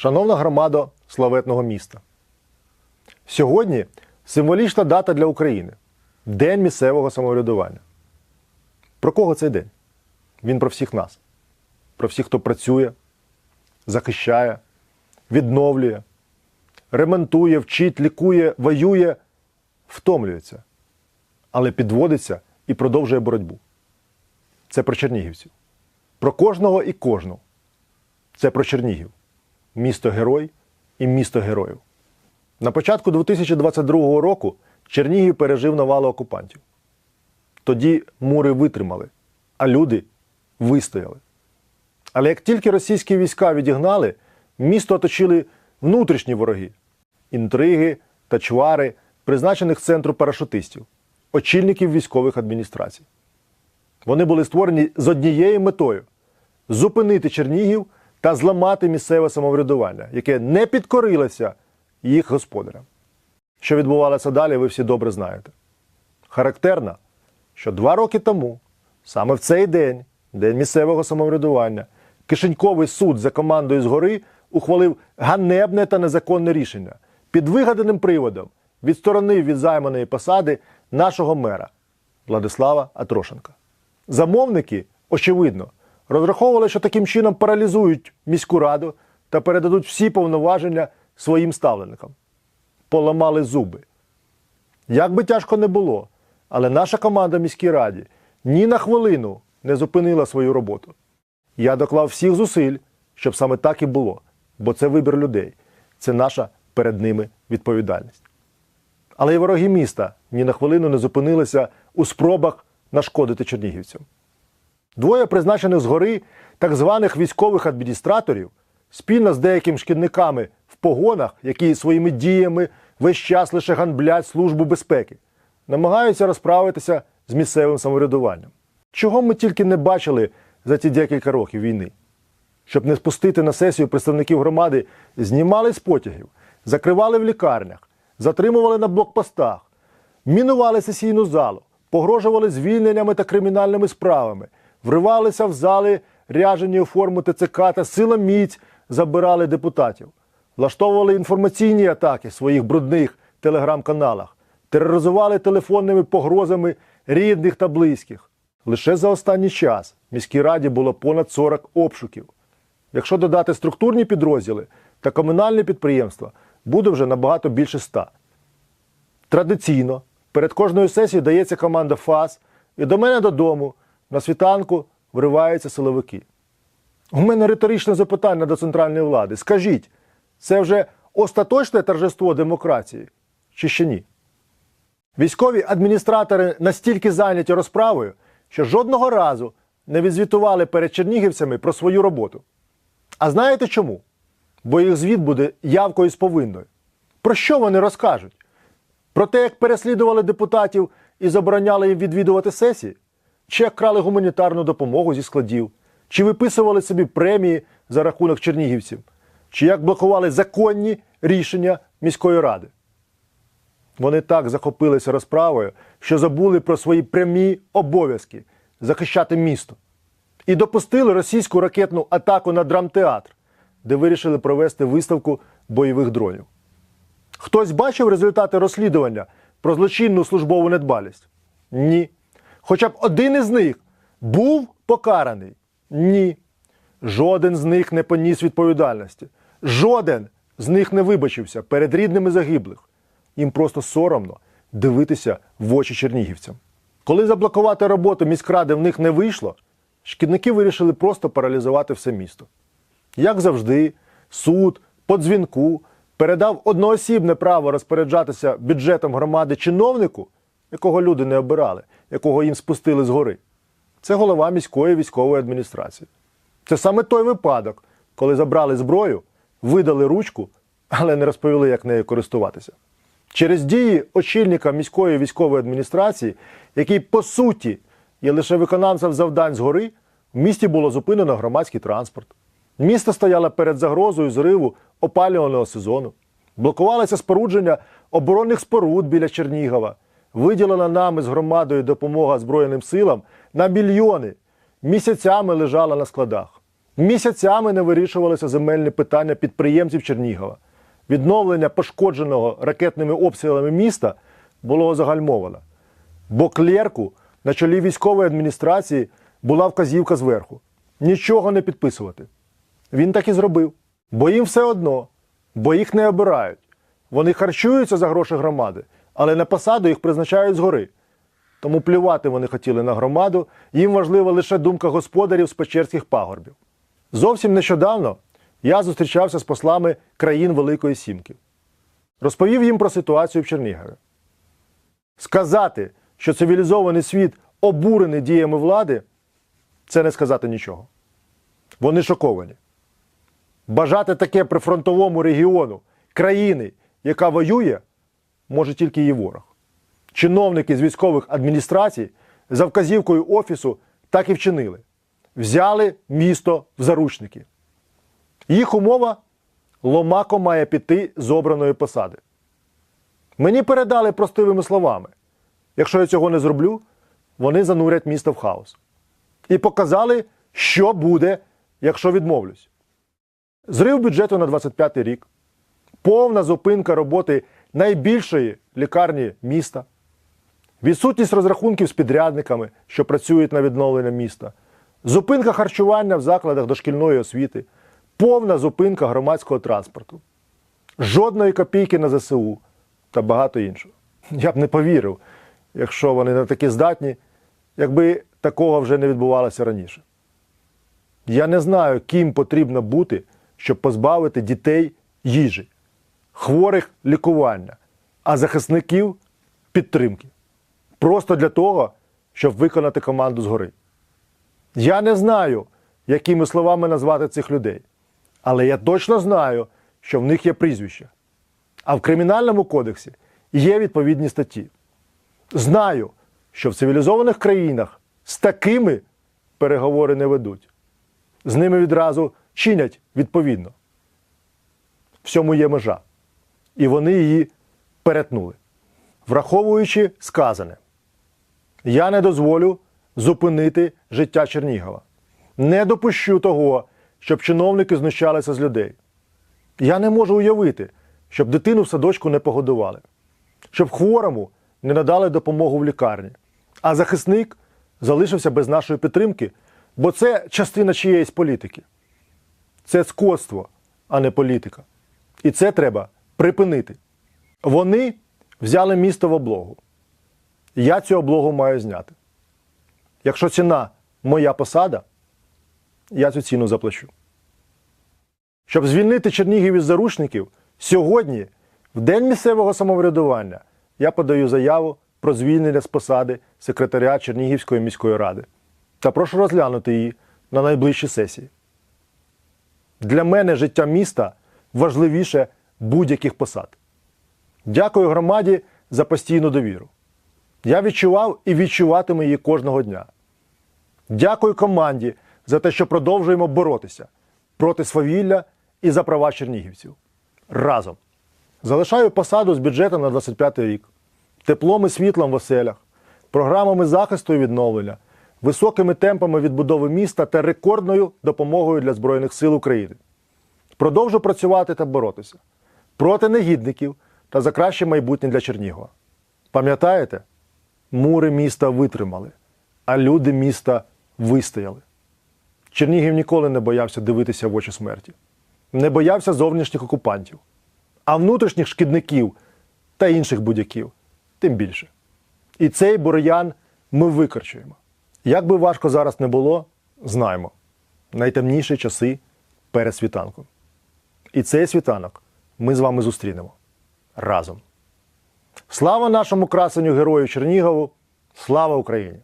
Шановна громада славетного міста. Сьогодні символічна дата для України День місцевого самоврядування. Про кого цей день? Він про всіх нас, про всіх, хто працює, захищає, відновлює, ремонтує, вчить, лікує, воює, втомлюється, але підводиться і продовжує боротьбу. Це про чернігівців. Про кожного і кожну. Це про Чернігів. Місто герой і місто героїв. На початку 2022 року Чернігів пережив навалу окупантів. Тоді мури витримали, а люди вистояли. Але як тільки російські війська відігнали, місто оточили внутрішні вороги інтриги та чвари, призначених центру парашутистів, очільників військових адміністрацій. Вони були створені з однією метою зупинити Чернігів та зламати місцеве самоврядування, яке не підкорилося їх господарям. Що відбувалося далі, ви всі добре знаєте. Характерно, що два роки тому, саме в цей день, день місцевого самоврядування, Кишеньковий суд за командою згори ухвалив ганебне та незаконне рішення під вигаданим приводом відсторонив від займаної посади нашого мера Владислава Атрошенка. Замовники, очевидно, розраховували, що таким чином паралізують міську раду та передадуть всі повноваження своїм ставленникам. Поламали зуби. Як би тяжко не було, але наша команда в міській раді ні на хвилину не зупинила свою роботу. Я доклав всіх зусиль, щоб саме так і було, бо це вибір людей, це наша перед ними відповідальність. Але й вороги міста ні на хвилину не зупинилися у спробах нашкодити чернігівцям. Двоє призначених згори так званих військових адміністраторів спільно з деякими шкідниками в погонах, які своїми діями весь час лише ганблять Службу безпеки, намагаються розправитися з місцевим самоврядуванням. Чого ми тільки не бачили за ті декілька років війни? Щоб не спустити на сесію представників громади, знімали з потягів, закривали в лікарнях, затримували на блокпостах, мінували сесійну залу, погрожували звільненнями та кримінальними справами, вривалися в зали, ряжені у форму ТЦК та силоміць забирали депутатів, влаштовували інформаційні атаки в своїх брудних телеграм-каналах, тероризували телефонними погрозами рідних та близьких. Лише за останній час в міській раді було понад 40 обшуків. Якщо додати структурні підрозділи та комунальні підприємства, буде вже набагато більше ста. Традиційно перед кожною сесією дається команда ФАС, і до мене додому на світанку вриваються силовики. У мене риторичне запитання до центральної влади. Скажіть, це вже остаточне торжество демократії чи ще ні? Військові адміністратори настільки зайняті розправою, що жодного разу не відзвітували перед чернігівцями про свою роботу. А знаєте чому? Бо їх звіт буде явкою з повинною. Про що вони розкажуть? Про те, як переслідували депутатів і забороняли їм відвідувати сесії? Чи як крали гуманітарну допомогу зі складів? Чи виписували собі премії за рахунок чернігівців? Чи як блокували законні рішення міської ради? Вони так захопилися розправою, що забули про свої прямі обов'язки захищати місто. І допустили російську ракетну атаку на драмтеатр, де вирішили провести виставку бойових дронів. Хтось бачив результати розслідування про злочинну службову недбалість? Ні. Хоча б один із них був покараний? Ні. Жоден з них не поніс відповідальності. Жоден з них не вибачився перед рідними загиблих. Їм просто соромно дивитися в очі чернігівцям. Коли заблокувати роботу міськради в них не вийшло, шкідники вирішили просто паралізувати все місто. Як завжди, суд по дзвінку передав одноосібне право розпоряджатися бюджетом громади чиновнику, якого люди не обирали, якого їм спустили згори. Це голова міської військової адміністрації. Це саме той випадок, коли забрали зброю, видали ручку, але не розповіли, як нею користуватися. Через дії очільника міської військової адміністрації, який по суті є лише виконавцем завдань згори, в місті було зупинено громадський транспорт. Місто стояло перед загрозою зриву опалювального сезону. Блокувалося спорудження оборонних споруд біля Чернігова. Виділена нами з громадою допомога Збройним силам на мільйони. Місяцями лежала на складах. Місяцями не вирішувалися земельні питання підприємців Чернігова. Відновлення пошкодженого ракетними обстрілами міста було загальмовано. Бо клерку на чолі військової адміністрації була вказівка зверху нічого не підписувати. Він так і зробив. Бо їм все одно, бо їх не обирають. Вони харчуються за гроші громади, але на посаду їх призначають згори. Тому плювати вони хотіли на громаду, їм важлива лише думка господарів з Печерських пагорбів. Зовсім нещодавно я зустрічався з послами країн Великої Сімки. Розповів їм про ситуацію в Чернігові. Сказати, що цивілізований світ обурений діями влади, це не сказати нічого. Вони шоковані. Бажати таке прифронтовому регіону країни, яка воює, може тільки її ворог. Чиновники з військових адміністрацій за вказівкою Офісу так і вчинили. Взяли місто в заручники. Їх умова Ломако має піти з обраної посади. Мені передали простивими словами: якщо я цього не зроблю, вони занурять місто в хаос. І показали, що буде, якщо відмовлюсь. Зрив бюджету на 25 рік, повна зупинка роботи найбільшої лікарні міста, відсутність розрахунків з підрядниками, що працюють на відновлення міста, зупинка харчування в закладах дошкільної освіти, повна зупинка громадського транспорту, жодної копійки на ЗСУ та багато іншого. Я б не повірив, якщо вони не такі здатні, якби такого вже не відбувалося раніше. Я не знаю, ким потрібно бути, щоб позбавити дітей їжі, хворих лікування, а захисників підтримки. Просто для того, щоб виконати команду згори. Я не знаю, якими словами назвати цих людей, але я точно знаю, що в них є прізвище. А в Кримінальному кодексі є відповідні статті. Знаю, що в цивілізованих країнах з такими переговори не ведуть. З ними відразу чинять відповідно. Всьому є межа. І вони її перетнули. Враховуючи сказане, я не дозволю зупинити життя Чернігова. Не допущу того, щоб чиновники знущалися з людей. Я не можу уявити, щоб дитину в садочку не погодували, щоб хворому не надали допомогу в лікарні, а захисник залишився без нашої підтримки, бо це частина чиєїсь політики. Це скотство, а не політика. І це треба припинити. Вони взяли місто в облогу. Я цю облогу маю зняти. Якщо ціна моя посада, я цю ціну заплачу. Щоб звільнити Чернігів із заручників, сьогодні, в День місцевого самоврядування, я подаю заяву про звільнення з посади секретаря Чернігівської міської ради та прошу розглянути її на найближчій сесії. Для мене життя міста важливіше будь-яких посад. Дякую громаді за постійну довіру. Я відчував і відчуватиму її кожного дня. Дякую команді за те, що продовжуємо боротися проти свавілля і за права чернігівців. Разом. Залишаю посаду з бюджету на 25 рік, теплом і світлом в оселях, програмами захисту і відновлення, високими темпами відбудови міста та рекордною допомогою для Збройних сил України. Продовжу працювати та боротися проти негідників та за краще майбутнє для Чернігова. Пам'ятаєте? Мури міста витримали, а люди міста вистояли. Чернігів ніколи не боявся дивитися в очі смерті, не боявся зовнішніх окупантів, а внутрішніх шкідників та інших будь-яків тим більше. І цей бур'ян ми викорчуємо. Як би важко зараз не було, знаємо. Найтемніші часи перед світанком. І цей світанок ми з вами зустрінемо разом. Слава нашому красенню герою Чернігову! Слава Україні!